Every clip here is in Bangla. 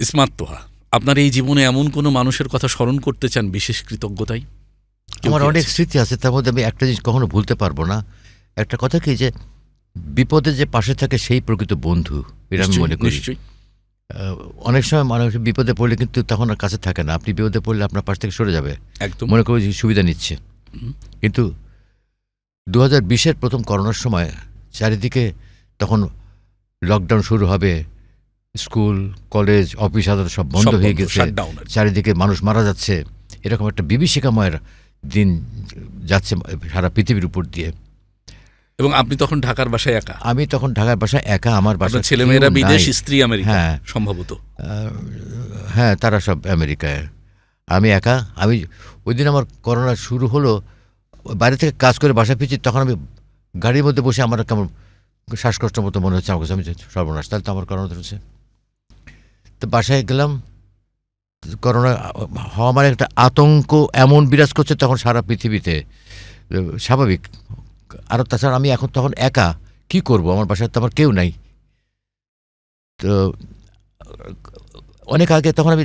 ইসমাত তোহা আপনার এই জীবনে এমন কোনো মানুষের কথা স্মরণ করতে চান বিশেষ কৃতজ্ঞতাই আমার অনেক স্মৃতি আছে তার মধ্যে আমি একটা জিনিস কখনো ভুলতে পারব না। একটা কথা কি যে বিপদে যে পাশে থাকে সেই প্রকৃত বন্ধু এটা আমি মনে করি। অনেক সময় মানুষ বিপদে পড়লে কিন্তু তখন আর কাছে থাকে না। আপনি বিপদে পড়লে আপনার পাশ থেকে সরে যাবে। একদম। মনে করি সুবিধা নিচ্ছে। কিন্তু দু হাজার বিশের প্রথম করোনার সময় চারিদিকে তখন লকডাউন শুরু হবে স্কুল কলেজ অফিস আদালত সব বন্ধ হয়ে গেছে। চারিদিকে মানুষ মারা যাচ্ছে। এরকম একটা বিভীষিকাময়ের দিন যাচ্ছে সারা পৃথিবীর উপর দিয়ে। এবং আপনি তখন ঢাকার বাসায় একা? আমি তখন ঢাকার বাসায় একা আমার বাসায় ছেলেমেয়েরা বিদেশ স্ত্রী আমেরিকা হ্যাঁ। সম্ভবত? হ্যাঁ তারা সব আমেরিকায়। আমি একা। আমি ওই দিন আমার করোনা শুরু হলো বাইরে থেকে কাজ করে বাসা ফিরছি তখন আমি গাড়ির মধ্যে বসে আমার কেমন শ্বাসকষ্ট মতো মনে হচ্ছে আমার কাছে। আমি সর্বনাশ তাহলে তো আমার করোনা ধরেছে। তো বাসায় গেলাম। করোনা, হওয়া মানে একটা আতঙ্ক এমন বিরাজ করছে তখন সারা পৃথিবীতে। স্বাভাবিক। আর তাছাড়া আমি এখন তখন একা। কি করব? আমার বাসায় তো আমার কেউ নাই। তো, অনেক আগে তখন আমি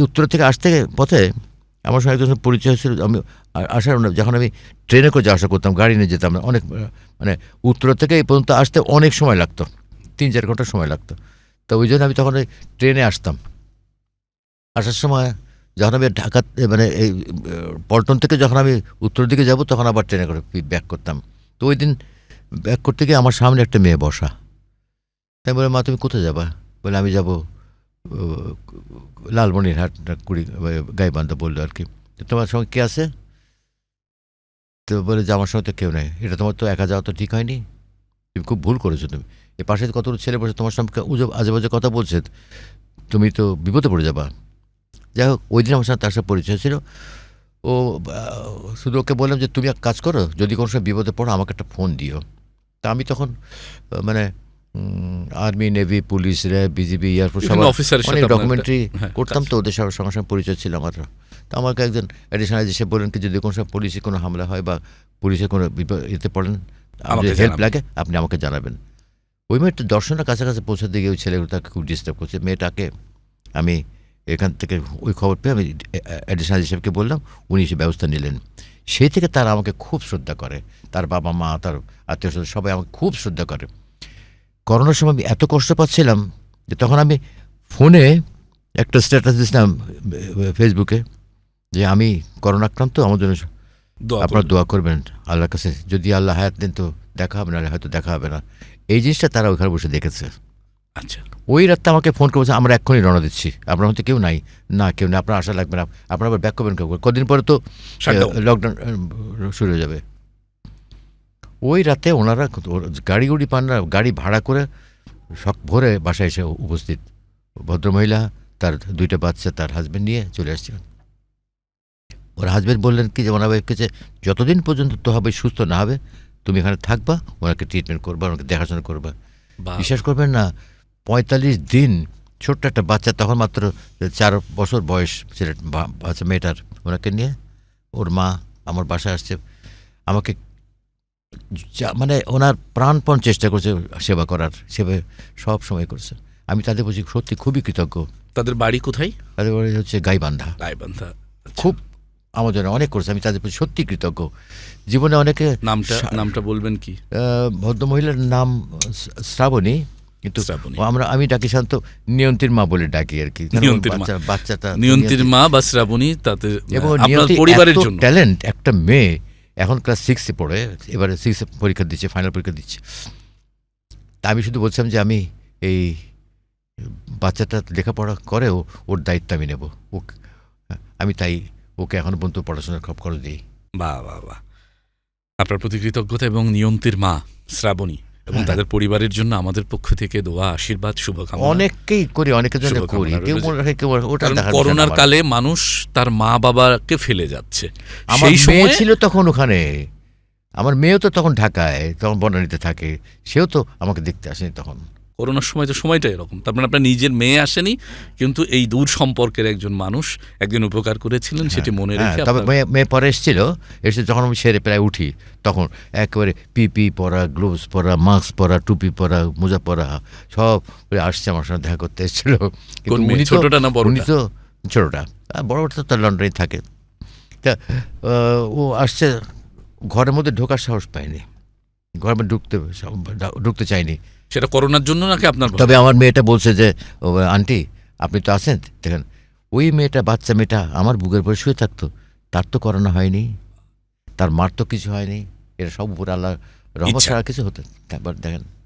উত্তর থেকে আসতে পথে আমার সঙ্গে একজন পরিচয় হয়েছিল। আমি আসার যখন আমি ট্রেনে করে যাওয়া আসা করতাম, গাড়ি নিয়ে যেতাম না অনেক মানে উত্তর থেকে এই পর্যন্ত আসতে অনেক সময় লাগতো। তিন চার ঘণ্টা সময় লাগতো। তো ওই জন্য আমি তখন ওই ট্রেনে আসতাম। আসার সময় যখন আমি ঢাকা মানে এই পল্টন থেকে যখন আমি উত্তর দিকে যাব, তখন আবার ট্রেনে করে ব্যাক করতাম। তো ওই দিন ব্যাক করতে গিয়ে আমার সামনে একটা মেয়ে বসা। তাই বলে, মা, তুমি কোথায় যাবা? বলে, আমি যাব লালমনিরহাট। কুড়ি গাইবান্ধা বলল আর কি। তোমার সঙ্গে কে আছে? তো বলে, যে আমার সঙ্গে তো কেউ নেই। এটা তোমার তো একা যাওয়া তো ঠিক হয়নি। তুমি খুব ভুল করেছ তুমি। এ পাশে কতগুলো ছেলে বসে তোমার সঙ্গে উজব আজে বাজে কথা বলছে তুমি তো বিপদে পড়ে যাবা। যাই হোক ওই দিন আমার সাথে তার সাথে পরিচয় ছিল। ও শুধু ওকে বললাম যে তুমি এক কাজ করো যদি কোনো সময় বিপদে পড়ো আমাকে একটা ফোন দিও। তা আমি তখন মানে army navy police RAB BGB air force সবার অনেক ডকুমেন্টারি হ্যাঁ, করতাম তো ওদের সবার সঙ্গে সঙ্গে পরিচয় ছিল আমার। তো আমাকে একজন অ্যাডিশনাল এসে বললেন কি যদি কোনো সময় পুলিশে কোনো হামলা হয় বা পুলিশে কোনো বিপদ এতে পড়েন হেল্প লাগে আপনি আমাকে জানাবেন। ওই মেয়েটা দর্শনের কাছাকাছি পৌঁছাতে গিয়ে ওই ছেলেগুলো তাকে খুব ডিস্টার্ব করছে। মেয়েটাকে আমি এখান থেকে ওই খবর পেয়ে আমি অ্যাডিশনাল হিসেবকে বললাম, উনি সে ব্যবস্থা নিলেন। সেই থেকে তারা আমাকে খুব শ্রদ্ধা করে। তার বাবা মা, তার আত্মীয় স্বজন সবাই আমাকে খুব শ্রদ্ধা করে। করোনার সময় আমি এত কষ্ট পাচ্ছিলাম যে তখন আমি ফোনে একটা স্ট্যাটাস দিয়েছিলাম ফেসবুকে যে আমি করোনা আক্রান্ত আমার জন্য আপনারা। দোয়া করবেন আল্লাহর কাছে। যদি আল্লাহ হায়াত দেন তো দেখা হবে না হয়তো দেখা হবে না। এই জিনিসটা তারা ওখানে বসে দেখেছে। আচ্ছা। ওই রাতটা আমাকে ফোন করে বলছে আমরা এক্ষুনি রওনা দিচ্ছি। আপনার মধ্যে কেউ নাই? না কেউ না আপনার আশা লাগবে না। আপনার আবার ব্যাক করবেন কেউ? কদিন পরে তো লকডাউন শুরু হয়ে যাবে। ওই রাতে ওনারা গাড়ি গুড়ি পান না গাড়ি ভাড়া করে সব ভোরে বাসায় এসে উপস্থিত। ভদ্রমহিলা তার দুইটা বাচ্চা তার হাজব্যান্ড নিয়ে চলে আসছিলেন। ওর হাজবেন্ড বললেন কি যে ওনার ওয়াইফকে যে যতদিন পর্যন্ত তো হবে সুস্থ না হবে তুমি এখানে থাকবা ওনাকে ট্রিটমেন্ট করবা ওনাকে দেখাশোনা করবা। বা বিশ্বাস করবেন না পঁয়তাল্লিশ দিন ছোট্ট একটা বাচ্চা তখন মাত্র চার বছর বয়স ছেলে বাচ্চা মেয়েটার ওনাকে নিয়ে ওর মা আমার বাসায় আসছে আমাকে মানে ওনার প্রাণপণ চেষ্টা করছে সেবা করার সেবা সব সময় করছে। আমি তাদের বলছি সত্যি খুবই কৃতজ্ঞ। তাদের বাড়ি কোথায়? তাদের বাড়ি হচ্ছে গাইবান্ধা। গাইবান্ধা খুব আমার জন্য অনেক করছে আমি তাদের প্রতি সত্যি কৃতজ্ঞ। জীবনে অনেকে নামটা নামটা বলবেন কি? ভদ্রমহিলার নাম শ্রাবণী কিন্তু শ্রাবণী। আমরা আমি ডাকি শান্ত নিয়ন্তির মা বলে ডাকি আর কি। বাচ্চাটা নিয়ন্তির মা বা শ্রাবণী তাতে এবং পরিবারের জন্য। ট্যালেন্ট একটা মেয়ে এখন ক্লাস সিক্সে পড়ে এবারে সিক্সে পরীক্ষা দিচ্ছে ফাইনাল পরীক্ষা দিচ্ছে। তা আমি শুধু বলছিলাম যে আমি এই বাচ্চাটা লেখাপড়া করেও ওর দায়িত্ব আমি নেব। ও আমি তাই ওকে এখন পর্যন্ত পড়াশোনার খপ করে দিই। বাহ বাহ বাহ আপনার প্রতি কৃতজ্ঞতা এবং নিয়ন্তির মা শ্রাবণী এবং হ্যাঁ। তাদের পরিবারের জন্য আমাদের পক্ষ থেকে দোয়া আশীর্বাদ শুভকামনা। অনেককেই করি অনেকের জন্য করি। কেউ মনে রাখে কেউ ওটা করোনার কালে মানুষ তার মা বাবাকে ফেলে যাচ্ছে। আমার সেই মেয়ে সময় ছিল তখন ওখানে। আমার মেয়েও তো তখন ঢাকায় তখন বনানীতে থাকে। সেও তো আমাকে দেখতে আসেনি তখন। করোনার সময় তো সময়টা এরকম তার মানে আপনার নিজের মেয়ে আসেনি কিন্তু এই দূর সম্পর্কের একজন মানুষ একদিন উপকার করেছিলেন সেটি মনে হ্যাঁ রেখে তবে মেয়ে পরে এসেছিল এসে যখন আমি সেরে প্রায় উঠি তখন একেবারে পিপি পরা গ্লোভস পরা মাস্ক পরা টুপি পরা মোজা পরা সব আসছে আমার সঙ্গে দেখা করতে এসেছিল? ছোটটা না বড়টা? উনি তো ছোটটা বড়টা তো তার লন্ডনে থাকে তা ও আসছে ঘরের মধ্যে ঢোকার সাহস পায়নি মধ্যে ঢুকতে ঢুকতে চাইনি সেটা করোনার জন্য নাকি আপনার তবে আমার মেয়েটা বলছে যে ও, আন্টি আপনি তো আছেন দেখেন ওই মেয়েটা বাচ্চা মেয়েটা আমার বুকের পরে শুয়ে থাকতো তার তো করোনা হয়নি তার মার তো কিছু হয়নি এটা সব উপরে আল্লাহ রহমত ছাড়া কিছু হতে তারপর দেখেন